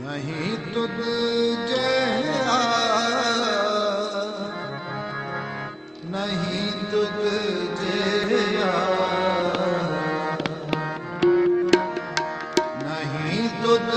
ਨਹੀਂ ਤੁਧ ਜਿਹਾ ਨਹੀਂ ਤੁਧ ਜਿਹਾ ਨਹੀਂ ਤੁਧ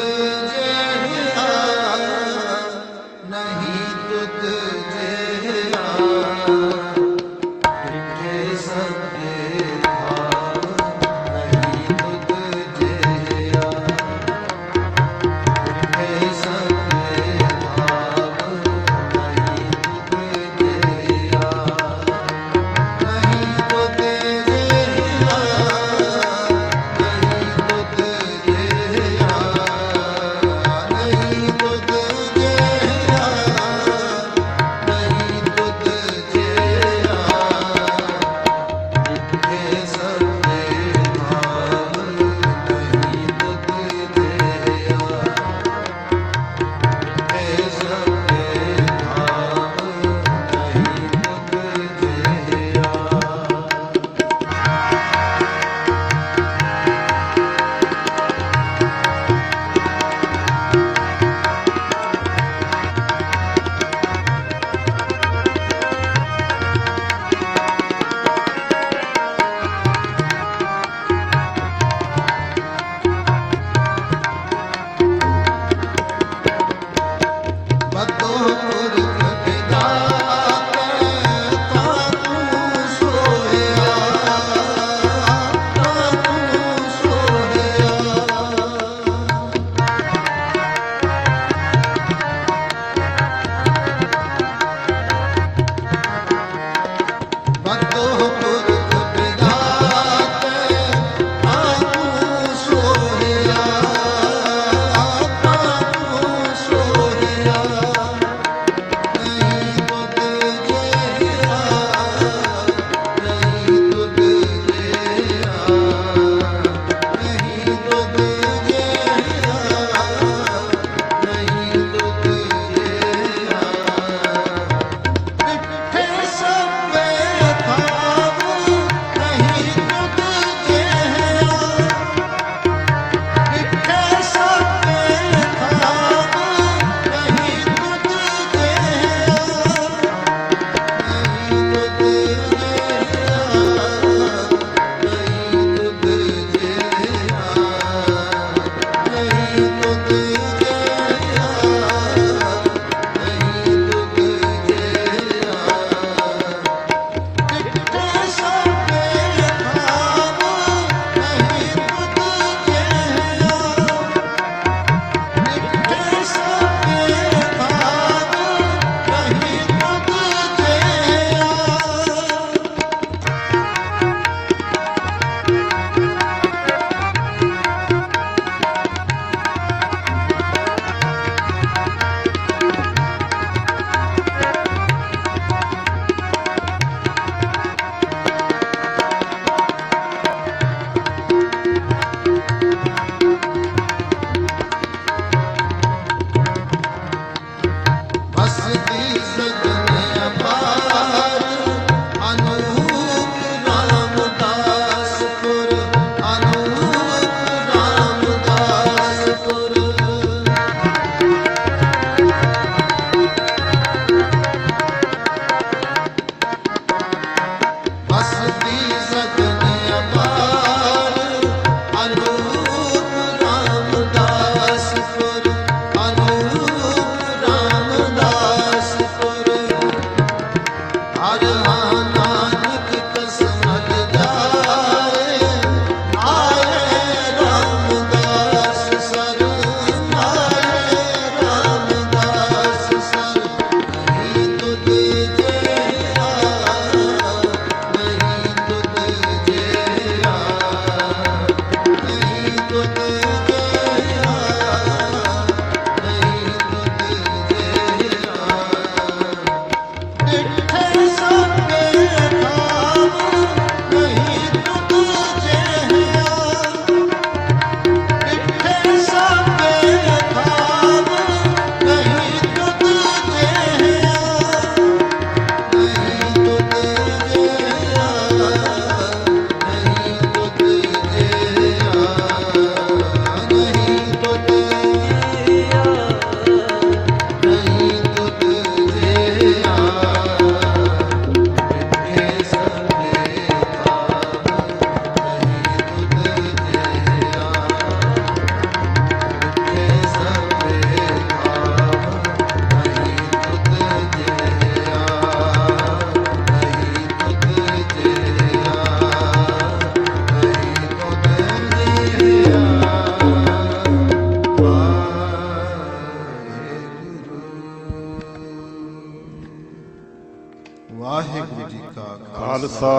ਵਾਹਿਗੁਰੂ ਜੀ ਕਾ ਖਾਲਸਾ।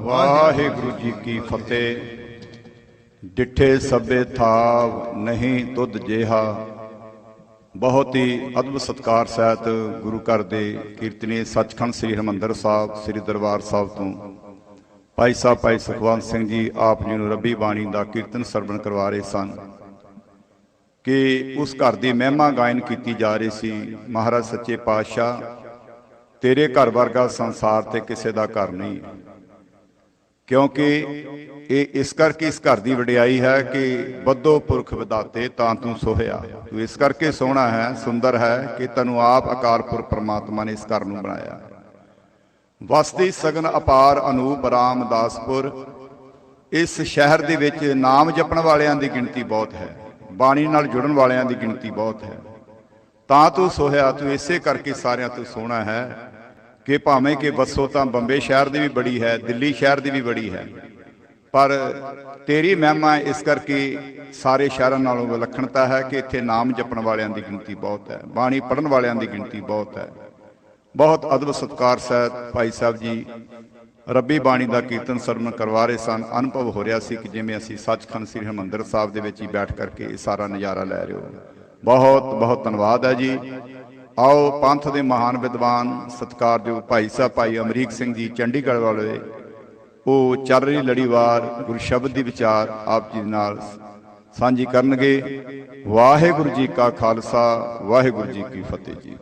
ਵਾਹਿਗੁਰੂ ਜੀ ਕੀ ਫਤਿਹ। ਡਿਠੇ ਸਭੇ ਥਾਵ ਨਹੀਂ ਤੁਧ ਜੇਹਾ। ਬਹੁਤ ਹੀ ਅਦਬ ਸਤਕਾਰ ਸਹਿਤ ਗੁਰੂ ਘਰ ਦੇ ਕੀਰਤਨੀ ਸੱਚਖੰਡ ਸ੍ਰੀ ਹਰਿਮੰਦਰ ਸਾਹਿਬ, ਸ੍ਰੀ ਦਰਬਾਰ ਸਾਹਿਬ ਤੋਂ। ਭਾਈ ਸਾਹਿਬ, ਭਾਈ ਸੁਖਵੰਤ ਸਿੰਘ ਜੀ, ਆਪ ਜੀ ਨੂੰ ਰੱਬੀ ਬਾਣੀ ਦਾ ਕੀਰਤਨ ਸਰਵਣ ਕਰਵਾ ਰਹੇ ਸਨ। ਕਿ ਉਸ ਘਰ ਦੀ ਮਹਿਮਾ ਗਾਇਨ ਕੀਤੀ ਜਾ ਰਹੀ ਸੀ। ਮਹਾਰਾਜ ਸੱਚੇ ਪਾਤਸ਼ਾਹ ਤੇਰੇ ਘਰ ਵਰਗਾ ਸੰਸਾਰ ਤੇ ਕਿਸੇ ਦਾ ਘਰ ਨਹੀਂ। ਕਿਉਂਕਿ ਇਹ ਇਸ ਕਰਕੇ ਇਸ ਘਰ ਦੀ ਵਡਿਆਈ ਹੈ ਕਿ ਬੱਦੋ ਪੁਰਖ ਵਿਦਾਤੇ ਤਾਂ ਤੂੰ ਸੋਹਿਆ। ਤੂੰ ਇਸ ਕਰਕੇ ਸੋਹਣਾ ਹੈ, ਸੁੰਦਰ ਹੈ ਕਿ ਤੈਨੂੰ ਆਪ ਅਕਾਲਪੁਰ ਪ੍ਰਮਾਤਮਾ ਨੇ ਇਸ ਘਰ ਨੂੰ ਬਣਾਇਆ। ਵਸਦੀ ਸਗਨ ਅਪਾਰ ਅਨੂਪ ਰਾਮਦਾਸਪੁਰ, ਇਸ ਸ਼ਹਿਰ ਦੇ ਵਿੱਚ ਨਾਮ ਜਪਣ ਵਾਲਿਆਂ ਦੀ ਗਿਣਤੀ ਬਹੁਤ ਹੈ, ਬਾਣੀ ਨਾਲ ਜੁੜਨ ਵਾਲਿਆਂ ਦੀ ਗਿਣਤੀ ਬਹੁਤ ਹੈ। ਤਾਂ ਤੂੰ ਸੋਹਿਆ, ਤੂੰ ਇਸੇ ਕਰਕੇ ਸਾਰਿਆਂ ਤੋਂ ਸੋਹਣਾ ਹੈ ਕਿ ਭਾਵੇਂ ਕਿ ਵਸੋ ਤਾਂ ਬੰਬੇ ਸ਼ਹਿਰ ਦੀ ਵੀ ਬੜੀ ਹੈ, ਦਿੱਲੀ ਸ਼ਹਿਰ ਦੀ ਵੀ ਬੜੀ ਹੈ। ਪਰ ਤੇਰੀ ਮਹਿਮਾ ਇਸ ਕਰਕੇ ਸਾਰੇ ਸ਼ਹਿਰਾਂ ਨਾਲੋਂ ਵਿਲੱਖਣਤਾ ਹੈ ਕਿ ਇੱਥੇ ਨਾਮ ਜਪਣ ਵਾਲਿਆਂ ਦੀ ਗਿਣਤੀ ਬਹੁਤ ਹੈ, ਬਾਣੀ ਪੜਨ ਵਾਲਿਆਂ ਦੀ ਗਿਣਤੀ ਬਹੁਤ ਹੈ। ਬਹੁਤ ਅਦਬ ਸਤਕਾਰ ਸਹਿਤ ਭਾਈ ਸਾਹਿਬ ਜੀ, ਰੱਬੀ ਬਾਣੀ ਦਾ ਕੀਰਤਨ ਸਰਵਣ ਕਰਵਾ ਰਹੇ ਸਨ। ਅਨੁਭਵ ਹੋ ਰਿਹਾ ਸੀ ਕਿ ਜਿਵੇਂ ਅਸੀਂ ਸੱਚਖੰਡ ਸ੍ਰੀ ਹਰਿਮੰਦਰ ਸਾਹਿਬ ਦੇ ਵਿੱਚ ਹੀ ਬੈਠ ਕਰਕੇ ਇਹ ਸਾਰਾ ਨਜ਼ਾਰਾ ਲੈ ਰਹੇ ਹੋ। ਬਹੁਤ ਬਹੁਤ ਧੰਨਵਾਦ ਹੈ ਜੀ। ਆਓ ਪੰਥ ਦੇ ਮਹਾਨ ਵਿਦਵਾਨ, ਸਤਿਕਾਰਯੋਗ ਭਾਈ ਸਾਹਿਬ, ਭਾਈ ਅਮਰੀਕ ਸਿੰਘ ਜੀ ਚੰਡੀਗੜ੍ਹ ਵਾਲੇ, ਉਹ ਚੱਲ ਰਹੀ ਲੜੀਵਾਰ ਗੁਰੂ ਸ਼ਬਦ ਦੀ ਵਿਚਾਰ ਆਪ ਜੀ ਨਾਲ ਸਾਂਝੀ ਕਰਨਗੇ। ਵਾਹਿਗੁਰੂ ਜੀ ਕਾ ਖਾਲਸਾ, ਵਾਹਿਗੁਰੂ ਜੀ ਕੀ ਫਤਿਹ ਜੀ।